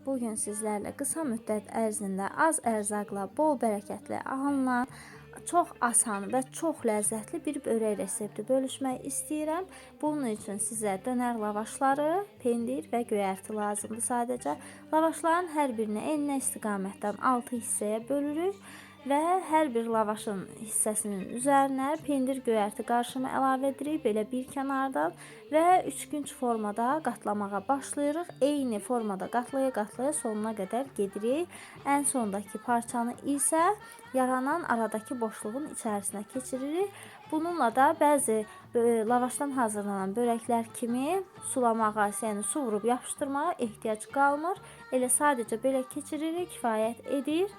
Bugün sizlərlə qısa müddət ərzində az ərzaqla, bol bərəkətli alınan çox asan və çox ləzzətli bir börək resepti bölüşmək istəyirəm. Bunun üçün sizə dönər lavaşları, pendir və göyərti lazımdır sadəcə. Lavaşların hər birini enə istiqamətdən 6 hissəyə bölürük və hər bir lavaşın hissəsinin üzərinə pendir göyərti qarışımı əlavə edirik belə bir kənardan və üçgünc formada qatlamağa başlayırıq. Eyni formada qatlaya-qatlaya sonuna qədər gedirik. Ən sondakı parçanı isə yaranan aradakı boşluğun içərisinə keçiririk. Bununla da bəzi e, lavaşdan hazırlanan börəklər kimi sulamağa, yəni su vurub yapışdırmağa ehtiyac qalmır. Elə sadəcə belə keçiririk, kifayət edir.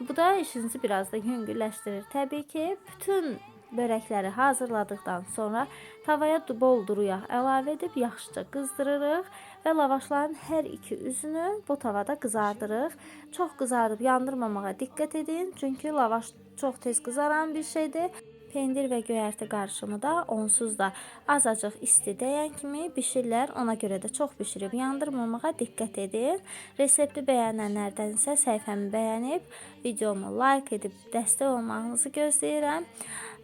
Bu da işinizi biraz da yüngülləşdirir. Təbii ki, bütün börəkləri hazırladıktan sonra tavaya bol duru yağ əlavə edib yaxşıca qızdırırıq və lavaşların hər iki üzünü bu tavada qızardırıq. Çox qızardıb yandırmamağa diqqət edin, çünki lavaş çox tez qızaran bir şeydir. Pendir və göyərti qarışımı da onsuz da azacıq isti dəyən kimi bişirlər. Ona görə də çox bişirib yandırmamağa diqqət edin. Resepti bəyənənlərdən isə səhifəmi bəyənib videomu like edib dəstək olmağınızı gözləyirəm.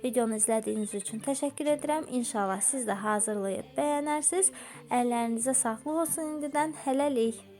Videonu izlədiyiniz üçün təşəkkür edirəm. İnşallah siz də hazırlayıb bəyənərsiniz. Əllərinizə sağlıq olsun indidən. Hələlik.